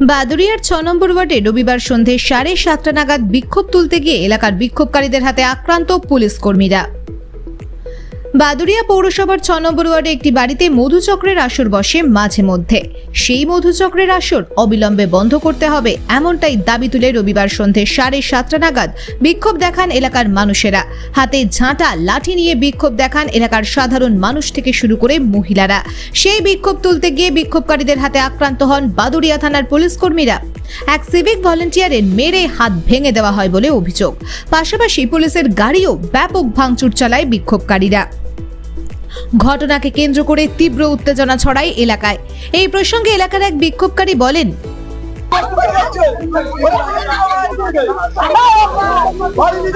বাদুরিয়ার ছ নম্বর ওয়ার্ডে রবিবার সন্ধে সাড়ে সাতটা নাগাদ বিক্ষোভ তুলতে গিয়ে এলাকার বিক্ষোভকারীদের হাতে আক্রান্ত পুলিশ কর্মীরা। বাদুরিয়া পৌরসভার ছ নম্বর ওয়ার্ডে একটি বাড়িতে মধুচক্রের আসর বসে মাঝে মধ্যে। সেই মধুচক্রের আসর অবিলম্বে বন্ধ করতে হবে, এমনটাই দাবি তুলে রবিবার সন্ধে সাড়ে সাতটা নাগাদ বিক্ষোভ দেখান এলাকার মানুষেরা। হাতে ঝাঁটা, লাঠি নিয়ে বিক্ষোভ দেখান এলাকার সাধারণ মানুষ থেকে শুরু করে মহিলারা। সেই বিক্ষোভ তুলতে গিয়ে বিক্ষোভকারীদের হাতে আক্রান্ত হন বাদুরিয়া থানার পুলিশ কর্মীরা। এক সিভিক ভলেন্টিয়ারের মেরে হাত ভেঙে দেওয়া হয় বলে অভিযোগ। পাশাপাশি পুলিশের গাড়িও ব্যাপক ভাঙচুর চালায় বিক্ষোভকারীরা। ঘটনাকে কেন্দ্র করে তীব্র উত্তেজনা ছড়ায় এলাকায়। এই প্রসঙ্গে এলাকার এক বিক্ষোভকারী বলেন বল-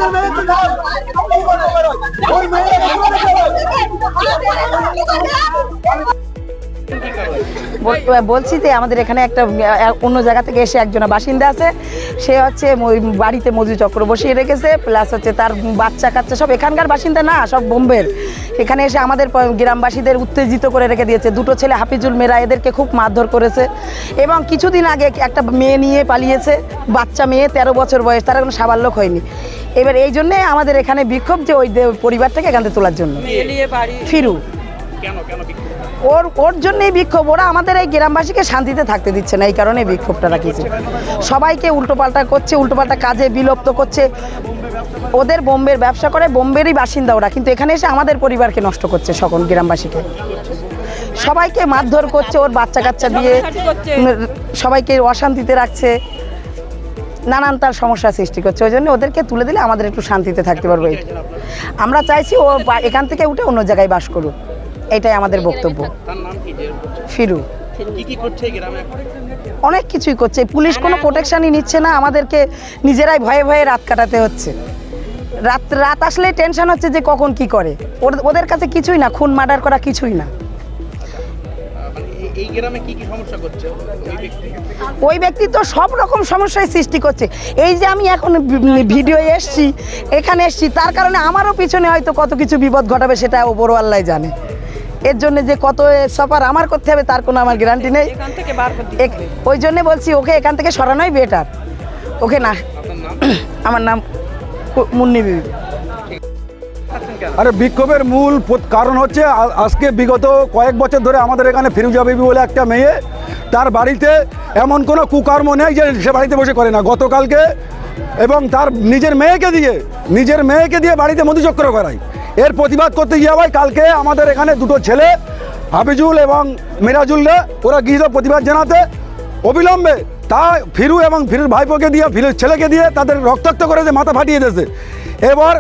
বলছি যে আমাদের এখানে একটা অন্য জায়গা থেকে এসে একজন বাসিন্দা আছে। সে হচ্ছে বাড়িতে মজু চক্র বসিয়ে রেখেছে প্লাস হচ্ছে তার বাচ্চা কাচ্চা সব এখানকার বাসিন্দা না সব বোম্বের। এখানে এসে আমাদের গ্রামবাসীদের উত্তেজিত করে রেখে দিয়েছে। দুটো ছেলে হাফিজুল মেয়েরা এদেরকে খুব মারধর করেছে। এবং কিছুদিন আগে একটা মেয়ে নিয়ে পালিয়েছে বাচ্চা মেয়ে তেরো বছর বয়স তারা কোনো সাবাল্যক হয়নি। এবার এই জন্যে আমাদের এখানে বিক্ষোভ যে ওই পরিবারটাকে এখান থেকে তোলার জন্য। ফিরু। ওর ওর জন্যই বিক্ষোভ। ওরা আমাদের এই গ্রামবাসীকে শান্তিতে থাকতে দিচ্ছে না এই কারণে বিক্ষোভটা রাখিয়েছে। সবাইকে উল্টোপাল্টা করছে উল্টোপাল্টা কাজে বিলুপ্ত করছে। ওদের বোম্বের ব্যবসা করে বোম্বেরই বাসিন্দা ওরা। কিন্তু এখানে এসে আমাদের পরিবারকে নষ্ট করছে সকল গ্রামবাসীকে। সবাইকে মারধর করছে ওর বাচ্চা কাচ্চা দিয়ে। সবাইকে অশান্তিতে রাখছে। নানান তার সমস্যা সৃষ্টি করছে। ওই জন্য ওদেরকে তুলে দিলে আমাদের একটু শান্তিতে থাকতে পারব। এই আমরা চাইছি ও এখান থেকে উঠে অন্য জায়গায় বাস করুক। এটাই আমাদের বক্তব্য। তার নাম কি? যে ফিরু। কি কি করছে এই গ্রামে? এখন? অনেক কিছুই করছে। পুলিশ কোনো প্রোটেকশনই নিচ্ছে না। আমাদেরকে নিজেরাই ভয়ে ভয়ে রাত কাটাতে হচ্ছে। রাত রাত আসলে টেনশন হচ্ছে যে কখন কি করে। ওর- ওদের কাছে কিছুই না। খুন মার্ডার করা কিছুই না। মানে এই- এই গ্রামে কি কি সমস্যা করছে? ওই ব্যক্তি? তো সব রকম সমস্যায় সৃষ্টি করছে। এই যে আমি এখন ভিডিও এসছি এখানে এসছি তার কারণে আমারও পিছনে হয়তো কত কিছু বিপদ ঘটাবে সেটা ও বড় জানে। এর জন্য যে কত সফার আমার করতে হবে তার কোনো আমার গ্যারান্টি নেই। ওই জন্য বলছি ওকে এখান থেকে সরানোই বেটার ওকে না। আমার নাম মুন্নি বিবি। আরে বিক্ষোভের মূল কারণ হচ্ছে আজকে বিগত কয়েক বছর ধরে আমাদের এখানে ফিরুজা বিবি বলে একটা মেয়ে তার বাড়িতে এমন কোনো কুকর্ম নেই যে সে বাড়িতে বসে করে না। গতকালকে এবং তার নিজের মেয়েকে দিয়ে নিজের মেয়েকে দিয়ে বাড়িতে মধুচক্র করায়। এর প্রতিবাদ করতে গিয়ে ভাই কালকে আমাদের এখানে দুটো ছেলে, হাফিজুল এবং মিরাজুল্লা ওরা গিয়েছিল প্রতিবাদ জানাতে অবিলম্বে তা ফিরু এবং ফিরুর ভাইপোকে দিয়ে, ফিরুর ছেলেকে দিয়ে তাদের রক্তাক্ত করে যে মাথা ফাটিয়ে দিয়েছে। এবার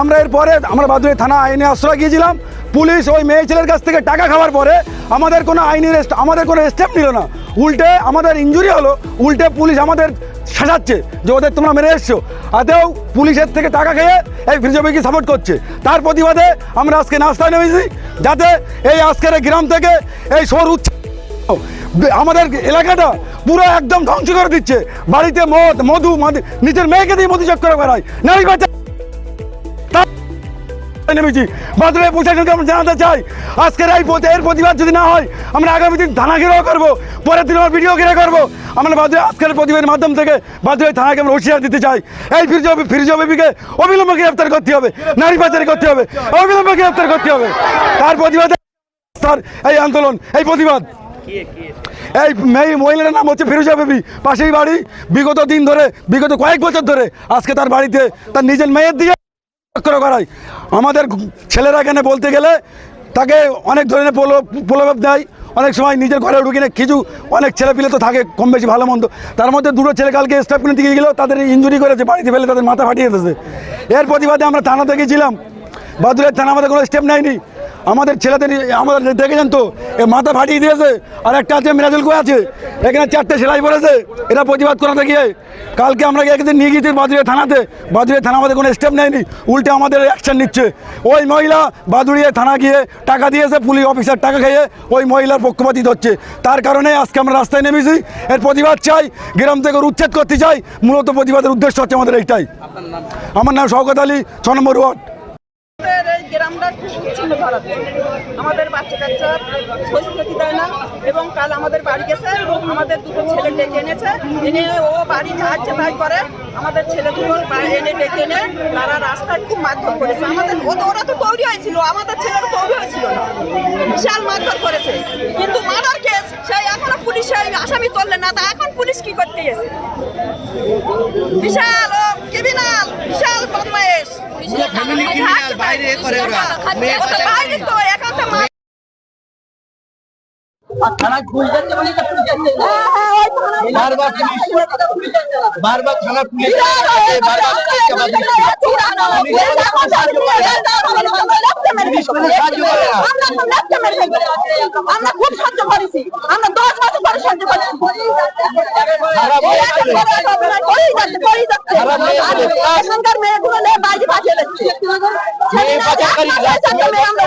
আমরা এরপরে আমরা বাদুড়ি থানা আইনে আশ্রয় গিয়েছিলাম। পুলিশ ওই মেয়ে ছেলের কাছ থেকে টাকা খাওয়ার পরে আমাদের কোনো আইনি আমাদের কোনো স্টেপ নিল না। উল্টে আমাদের ইঞ্জুরি হলো, উল্টে পুলিশ আমাদের সাজাচ্ছে যে ওদের তোমরা মেরে এসছো। আদেও পুলিশের থেকে টাকা খেয়ে এই বিজেপিকে সাপোর্ট করছে। তার প্রতিবাদে আমরা আজকে নাস্তায় নেমেছি, যাতে এই আজকের গ্রাম থেকে এই সর উচ্চ আমাদের এলাকাটা পুরো একদম ধ্বংস করে দিচ্ছে। বাড়িতে মদ, মধু নিজের মেয়েকে দিয়ে মধু করে বেড়ায়। নারী নেমেছি। বাদুড়ে প্রশাসনকে আমরা জানাতে চাই আজকের এই এর প্রতিবাদ যদি না হয়, আমরা আগামী দিন থানা ঘেরাও করব, পরের দিন আমরা ভিডিও ঘিরে করব। আমরা বাদুড়ে আজকের প্রতিবাদের মাধ্যম থেকে বাদুড়ে থানাকে আমরা হুঁশিয়ার দিতে চাই। এই ফিরজ ফিরজ বেবিকে অবিলম্বে গ্রেফতার করতে হবে, নারী পাচারি করতে হবে, অবিলম্বে গ্রেফতার করতে হবে। তার প্রতিবাদে স্যার এই আন্দোলন, এই প্রতিবাদ। এই মেয়ে মহিলার নাম হচ্ছে ফিরোজা বেবি, পাশেই বাড়ি। বিগত দিন ধরে, বিগত কয়েক বছর ধরে আজকে তার বাড়িতে তার নিজের মেয়ের দিয়ে করাই। আমাদের ছেলেরা এখানে বলতে গেলে তাকে অনেক ধরনের প্রলোভ দেয়। অনেক সময় নিজের ঘরে ঢুকে না কিছু অনেক ছেলে পিলে তো থাকে কম বেশি ভালো মন্দ। তার মধ্যে দুটো ছেলে কালকে স্টাফ কিনে দিয়ে গেলেও তাদের ইঞ্জুরি করেছে, বাড়িতে ফেলে তাদের মাথা ফাটিয়ে দিয়েছে। এর প্রতিবাদে আমরা থানাতে গেছিলাম। বাদুরের থানা আমাদের কোনো স্টেপ নেয়নি। আমাদের ছেলেদের, আমাদের দেখেছেন তো, এ মাথা ফাটিয়ে দিয়েছে, আর একটা আছে মিরাজুল কো আছে? এখানে চারটে সেলাই পড়েছে এরা প্রতিবাদ করাতে গিয়ে। কালকে আমরা একদিন নিয়ে গিয়েছি বাদুড়িয়া থানাতে বাদুড়িয়া থানা আমাদের কোনো স্টেপ নেয়নি, উল্টে আমাদের অ্যাকশন নিচ্ছে। ওই মহিলা বাদুড়িয়া থানা গিয়ে টাকা দিয়েছে পুলিশ অফিসার টাকা খেয়ে ওই মহিলার পক্ষপাতিত হচ্ছে তার কারণে আজকে আমরা রাস্তায় নেমেছি। এর প্রতিবাদ চাই, গ্রাম থেকে উচ্ছেদ করতে চাই, মূলত প্রতিবাদের উদ্দেশ্য হচ্ছে আমাদের এইটাই। আমার নাম শওকত আলী, ছ নম্বর ওয়ার্ড। খুব উচ্ছন্ন আমাদের বাচ্চা কাচ্চা দেয় না এবং কাল আমাদের বাড়ি গেছে, আমাদের দুটো ছেলে ডেকে এনেছে। এনে ও বাড়ি যাচ্ছে করে, আমাদের ছেলে এনে ডেকে এনে তারা রাস্তায় খুব মারধর করেছে। আমাদের ওরা তো তৈরি হয়েছিল, আমাদের ছেলেরা তৈরি হয়েছিল না। বিশাল মারধর করেছে। কিন্তু মার্ডার কেস সেই এখনও পুলিশ আসামি তুললেন না, তা এখন পুলিশ কি করতে গেছে বিশাল ও ক্রিমিনাল বিশাল বদমাইশ family criminal, বাইরে করে ওরা। মেয়ে ও তো বাইরে তো এখন তো মা- বারবার পুলিশ বারবার থানা পুলিশ। আমরা খুব সহ্য করেছি আমরা দশ বছর পরে সহ্য করেছি খারাপ হয়ে গেছে। করেই যাচ্ছে, করেই যাচ্ছে। খারাপ হয়ে গেছে। আর এখানকার মেয়েগুলো নিয়ে বাইরে পাঠিয়ে দিচ্ছে মেয়ে পাচারকারী, মেয়ে আমরা